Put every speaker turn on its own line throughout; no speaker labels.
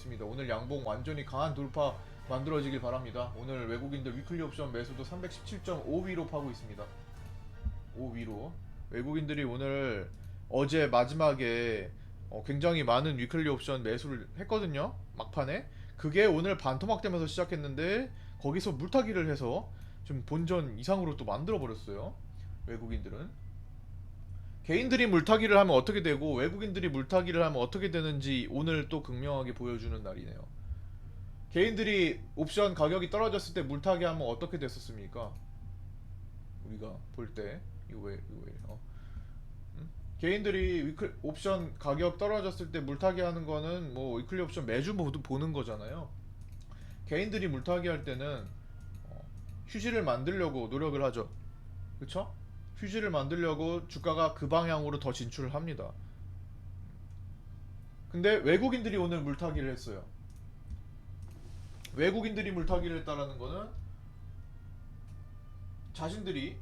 있습니다. 오늘 양봉 완전히 강한 돌파 만들어지길 바랍니다. 오늘 외국인들 위클리 옵션 매수도 317.5위로 파고 있습니다. 5위로 외국인들이 오늘 어제 마지막에 어, 굉장히 많은 위클리 옵션 매수를 했거든요. 막판에 그게 오늘 반토막되면서 시작했는데 거기서 물타기를 해서 좀 본전 이상으로 또 만들어 버렸어요. 외국인들은 개인들이 물타기를 하면 어떻게 되고 외국인들이 물타기를 하면 어떻게 되는지 오늘 또 극명하게 보여주는 날이네요. 개인들이 옵션 가격이 떨어졌을 때 물타기 하면 어떻게 됐었습니까? 우리가 볼 때 이거 왜 이거 왜 어? 응? 개인들이 위클 옵션 가격 떨어졌을 때 물타기 하는 거는 뭐 위클리 옵션 매주 모두 보는 거잖아요. 개인들이 물타기 할 때는 어, 휴지를 만들려고 노력을 하죠. 그렇죠? 휴지를 만들려고 주가가 그 방향으로 더 진출을 합니다. 근데 외국인들이 오늘 물타기를 했어요. 외국인들이 물타기를 했다라는 거는 자신들이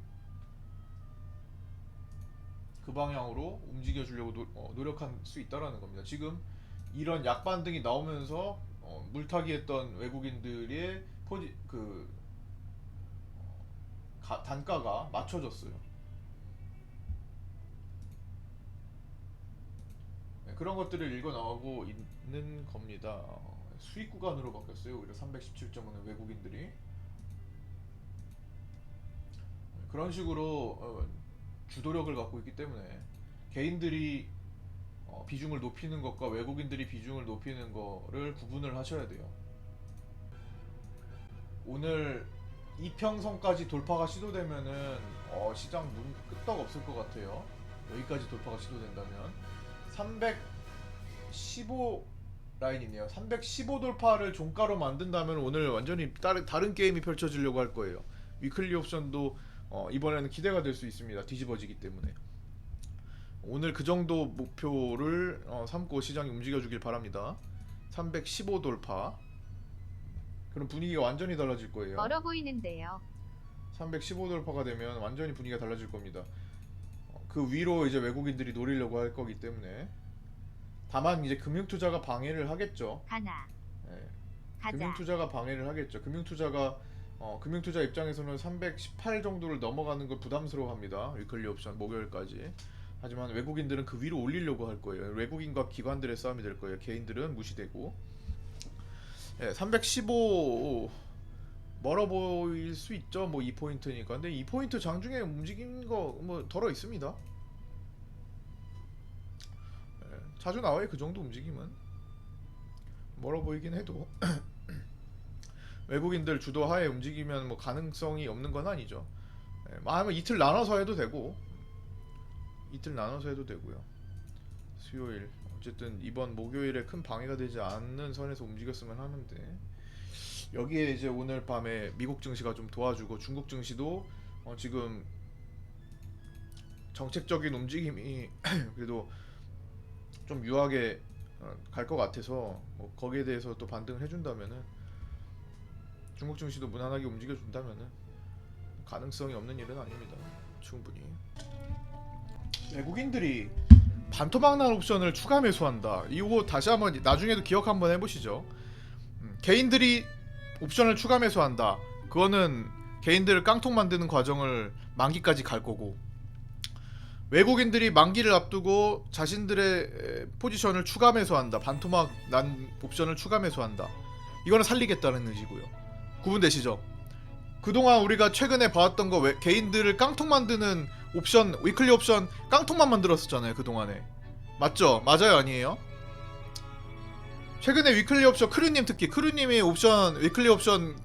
그 방향으로 움직여 주려고 노, 어, 노력할 수 있다라는 겁니다. 지금 이런 약반등이 나오면서 어, 물타기했던 외국인들의 포지 그 어, 가- 단가가 맞춰졌어요. 그런 것들을 읽어 나오고 있는 겁니다. 어, 수익 구간으로 바뀌었어요. 오히려 317점은 외국인들이 네, 그런 식으로 어, 주도력을 갖고 있기 때문에 개인들이 어, 비중을 높이는 것과 외국인들이 비중을 높이는 거를 구분을 하셔야 돼요. 오늘 이평선까지 돌파가 시도되면은 어, 시장 눈 끄떡 없을 것 같아요. 여기까지 돌파가 시도된다면 315 라인이네요. 315 돌파를 종가로 만든다면 오늘 완전히 다른 다른 게임이 펼쳐지려고 할 거예요. 위클리 옵션도 어, 이번에는 기대가 될 수 있습니다. 뒤집어지기 때문에 오늘 그 정도 목표를 어, 삼고 시장이 움직여주길 바랍니다. 315 돌파. 그럼 분위기가 완전히 달라질 거예요.
멀어 보이는데요.
315 돌파가 되면 완전히 분위기가 달라질 겁니다. 어, 그 위로 이제 외국인들이 노리려고 할 거기 때문에 다만 이제 금융투자가 방해를 하겠죠.
가나
예.
가자.
금융투자가 방해를 하겠죠. 금융투자가 어, 금융투자 입장에서는 318 정도를 넘어가는 걸 부담스러워합니다. 위클리 옵션 목요일까지. 하지만 외국인들은 그 위로 올리려고 할 거예요. 외국인과 기관들의 싸움이 될 거예요. 개인들은 무시되고. 예, 315 멀어 보일 수 있죠. 뭐 2포인트니까. 근데 2포인트 장중에 움직인 거 뭐 덜어 있습니다. 예, 자주 나와요. 그 정도 움직임은. 멀어 보이긴 해도 외국인들 주도하에 움직이면 뭐 가능성이 없는 건 아니죠. 예, 아니면 이틀 나눠서 해도 되고 이틀 나눠서 해도 되고요. 수요일 어쨌든 이번 목요일에 큰 방해가 되지 않는 선에서 움직였으면 하는데 여기에 이제 오늘 밤에 미국 증시가 좀 도와주고 중국 증시도 어 지금 정책적인 움직임이 그래도 좀 유하게 어, 갈것 같아서 뭐 거기에 대해서 또 반등을 해준다면은 중국 증시도 무난하게 움직여준다면은 가능성이 없는 일은 아닙니다. 충분히 외국인들이 반토막난 옵션을 추가 매수한다. 이거 다시 한번 나중에도 기억 한번 해보시죠. 음, 개인들이 옵션을 추가 매수한다. 그거는 개인들을 깡통 만드는 과정을 만기까지 갈 거고 외국인들이 만기를 앞두고 자신들의 에, 포지션을 추가 매수한다. 반토막 난 옵션을 추가 매수한다. 이거는 살리겠다는 의지고요. 구분되시죠? 그동안 우리가 최근에 봐왔던 거 왜, 개인들을 깡통 만드는 옵션 위클리 옵션 깡통만 만들었었잖아요 그동안에 맞죠? 맞아요 아니에요? 최근에 위클리 옵션 크루님 특히 크루님이 옵션 위클리 옵션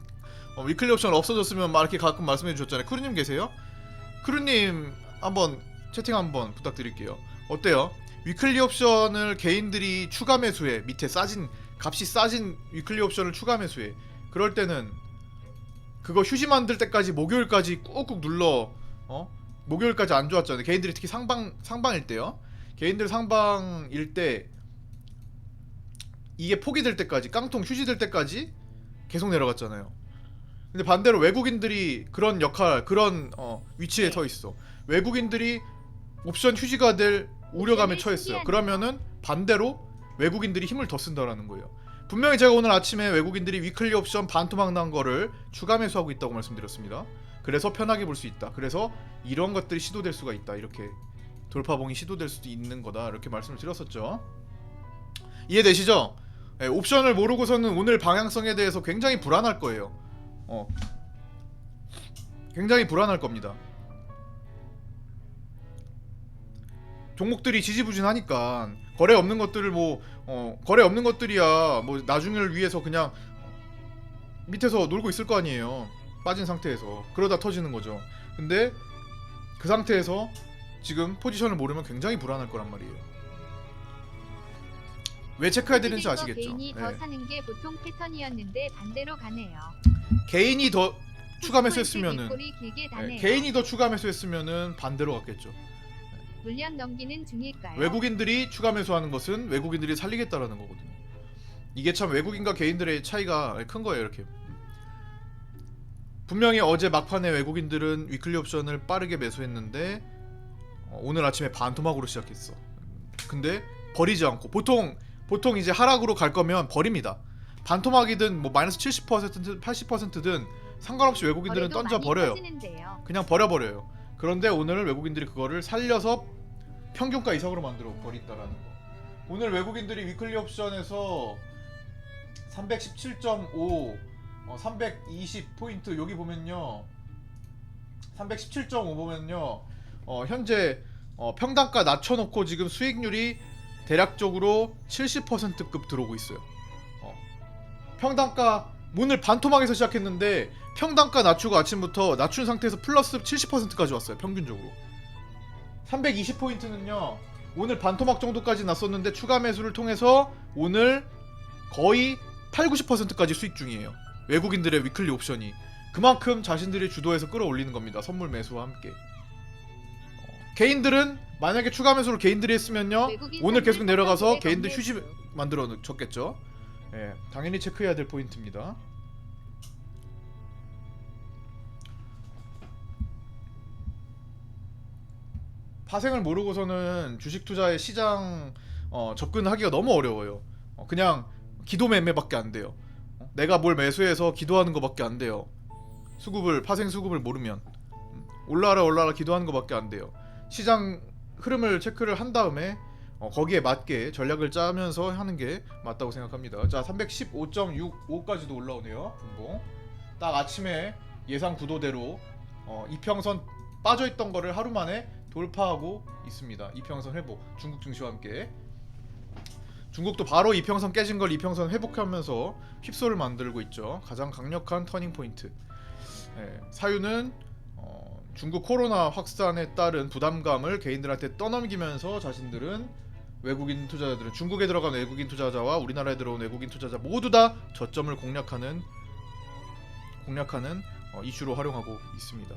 어, 위클리 옵션 없어졌으면 막 이렇게 가끔 말씀해 주셨잖아요. 크루님 계세요? 크루님 한번 채팅 한번 부탁드릴게요. 어때요? 위클리 옵션을 개인들이 추가 매수해 밑에 싸진 값이 싸진 위클리 옵션을 추가 매수해 그럴 때는 그거 휴지 만들 때까지 목요일까지 꾹꾹 눌러 어? 목요일까지 안 좋았잖아요. 개인들이 특히 상방 상방일 때요. 개인들 상방일 때 이게 포기될 때까지 깡통 휴지 될 때까지 계속 내려갔잖아요 근데 반대로 외국인들이 그런 역할 그런 어, 위치에 서 있어 외국인들이 옵션 휴지가 될 우려감에 처했어요. 그러면은 반대로 외국인들이 힘을 더 쓴다라는 거예요 분명히 제가 오늘 아침에 외국인들이 위클리 옵션 반토막 난 거를 추가 매수하고 있다고 말씀드렸습니다. 그래서 편하게 볼 수 있다. 그래서 이런 것들이 시도될 수가 있다. 이렇게 돌파봉이 시도될 수도 있는 거다. 이렇게 말씀을 드렸었죠. 이해되시죠? 예, 옵션을 모르고서는 오늘 방향성에 대해서 굉장히 불안할 거예요. 어. 굉장히 불안할 겁니다. 종목들이 지지부진하니까 거래 없는 것들을 뭐 어, 거래 없는 것들이야 뭐 나중을 위해서 그냥 밑에서 놀고 있을 거 아니에요. 빠진 상태에서 그러다 터지는 거죠. 근데 그 상태에서 지금 포지션을 모르면 굉장히 불안할 거란 말이에요. 왜 체크해야 되는지 아시겠죠?
개인이 더
네.
사는 게 보통 패턴이었는데 반대로 가네요.
개인이 더 추가 매수 했으면은
뒷골이 길게
네,
다네요.
개인이 더 추가 매수 했으면은 반대로 갔겠죠.
물량 넘기는 중일까요?
외국인들이 추가 매수하는 것은 외국인들이 살리겠다라는 거거든요. 이게 참 외국인과 개인들의 차이가 큰 거예요, 이렇게. 분명히 어제 막판에 외국인들은 위클리 옵션을 빠르게 매수했는데 어, 오늘 아침에 반토막으로 시작했어. 근데 버리지 않고 보통 보통 이제 하락으로 갈 거면 버립니다. 반토막이든 뭐 마이너스 70%든 80%든 상관없이 외국인들은 던져 버려요. 그냥 버려 버려요. 그런데 오늘 외국인들이 그거를 살려서 평균가 이상으로 만들어 버린다라는 거. 오늘 외국인들이 위클리 옵션에서 317.5, 어, 320 포인트 여기 보면요, 317.5 보면요, 어, 현재 어, 평단가 낮춰놓고 지금 수익률이 대략적으로 70%급 들어오고 있어요. 어. 평단가 문을 반토막에서 시작했는데 평단가 낮추고 아침부터 낮춘 상태에서 플러스 70%까지 왔어요 평균적으로. 320포인트는요 오늘 반토막 정도까지 났었는데 추가 매수를 통해서 오늘 거의 8, 90%까지 수익 중이에요. 외국인들의 위클리 옵션이. 그만큼 자신들이 주도해서 끌어올리는 겁니다 선물 매수와 함께. 어, 개인들은 만약에 추가 매수를 개인들이 했으면요 오늘 계속 내려가서 개인들. 휴지 만들어 줬겠죠 예, 당연히 체크해야 될 포인트입니다 파생을 모르고서는 주식 투자의 시장 어, 접근하기가 너무 어려워요. 어, 그냥 기도 매매밖에 안 돼요. 어, 내가 뭘 매수해서 기도하는 것밖에 안 돼요. 수급을 파생 수급을 모르면 음, 올라라 올라라 기도하는 것밖에 안 돼요. 시장 흐름을 체크를 한 다음에 어, 거기에 맞게 전략을 짜면서 하는 게 맞다고 생각합니다. 자, 315.65까지도 올라오네요. 분봉. 딱 아침에 예상 구도대로 어, 이평선 빠져 있던 거를 하루 만에 돌파하고 있습니다. 이평선 회복. 중국 증시와 함께. 중국도 바로 이평선 깨진 걸 이평선 회복하면서 휩소를 만들고 있죠. 가장 강력한 터닝 포인트. 예, 사유는 어, 중국 코로나 확산에 따른 부담감을 개인들한테 떠넘기면서 자신들은 외국인 투자자들은 중국에 들어간 외국인 투자자와 우리나라에 들어온 외국인 투자자 모두 다 저점을 공략하는 공략하는 어, 이슈로 활용하고 있습니다.